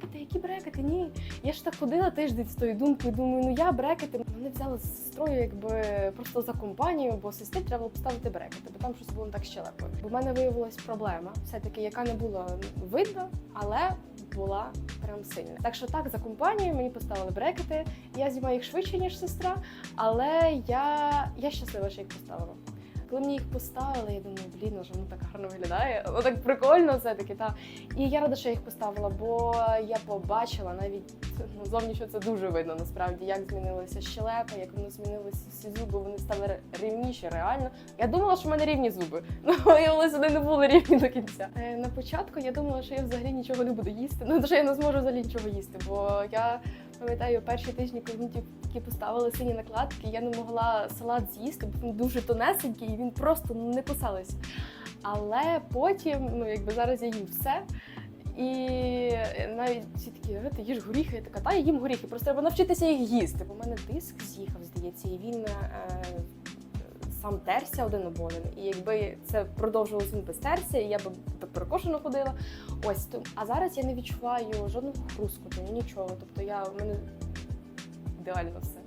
брекети, які брекети? Ні. Я ж так ходила тиждень з тою думкою, думаю, ну я брекети. Вони взяли з сестрою якби просто за компанію, бо сестрі треба було поставити брекети, бо там щось було не так щелепою. Бо в мене виявилась проблема, все-таки, яка не була видна, але була прям сильна. Так що так, за компанію мені поставили брекети. Я знімаю їх швидше, ніж сестра, але я, я щаслива, що їх поставила. Коли мені їх поставили, я думаю, блін, ну воно так гарно виглядає. Ну так прикольно все таки. Та і я рада, що я їх поставила, бо я побачила навіть ну, зовні, що це дуже видно насправді, як змінилися щелепи, як вони змінилися всі зуби. Вони стали рівніші, реально. Я думала, що в мене рівні зуби. Ну виявилося, вони не були рівні до кінця. Е, на початку я думала, що я взагалі нічого не буду їсти. Ну що я не зможу взагалі нічого їсти, бо я пам'ятаю перші тижні, коли мені тільки поставили сині накладки, я не могла салат з'їсти, бо він дуже тонесенький, і він просто не кусався. Але потім, ну якби зараз я їм все. І навіть всі такі, «Е, ти їж горіхи, я така, та я їм горіхи, просто треба навчитися їх їсти. Бо в мене диск з'їхав, здається, і він е, сам терся один об один. І якби це продовжувалося без терся, я б так перекошено ходила. Ось. А зараз я не відчуваю жодного хрускоту, нічого. Тобто я в мене ідеально все.